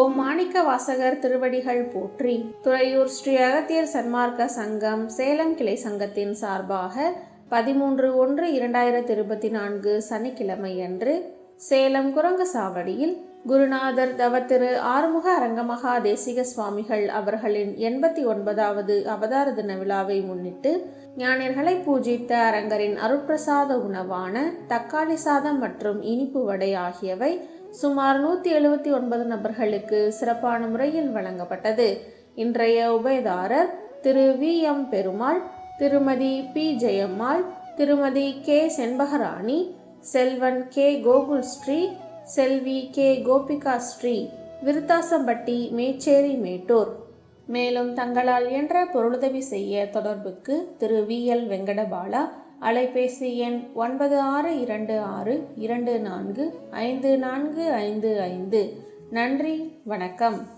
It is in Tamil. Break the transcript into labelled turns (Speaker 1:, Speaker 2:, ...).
Speaker 1: ஓம் மாணிக்க வாசகர் திருவடிகள் போற்றி. துறையூர் ஸ்ரீ அகத்தியர் சன்மார்க்க சங்கம் சேலம் கிளை சங்கத்தின் சார்பாக பதிமூன்று ஒன்று இரண்டாயிரத்தி இருபத்தி நான்கு சனிக்கிழமை அன்று சேலம் குரங்கசாவடியில் குருநாதர் தவத்திரு ஆறுமுக அரங்கமகா தேசிக சுவாமிகள் அவர்களின் எண்பத்தி ஒன்பதாவது அவதார தின விழாவை முன்னிட்டு ஞானியர்களை பூஜித்த அரங்கரின் அருட்பிரசாத உணவான தக்காளி சாதம் மற்றும் இனிப்பு வடை ஆகியவை சுமார் நூற்றி எழுபத்தி ஒன்பது நபர்களுக்கு சிறப்பான முறையில் வழங்கப்பட்டது. இன்றைய உபயதாரர் திரு வி. எம். பெருமாள் திருமதி பி. ஜெயம்மாள் திருமதி கே. செண்பகராணி செல்வன் கே. கோகுல் ஸ்ரீ செல்வி கே. கோபிகா ஸ்ரீ விருத்தாசம்பட்டி மேச்சேரி மேட்டூர். மேலும் தங்களால் என்ற பொருளுதவி செய்ய தொடர்புக்கு திரு வி. எல். வெங்கடபாலா அலைபேசி எண் ஒன்பது ஆறு இரண்டு ஆறு இரண்டு நான்கு ஐந்து நான்கு ஐந்து ஐந்து. நன்றி வணக்கம்.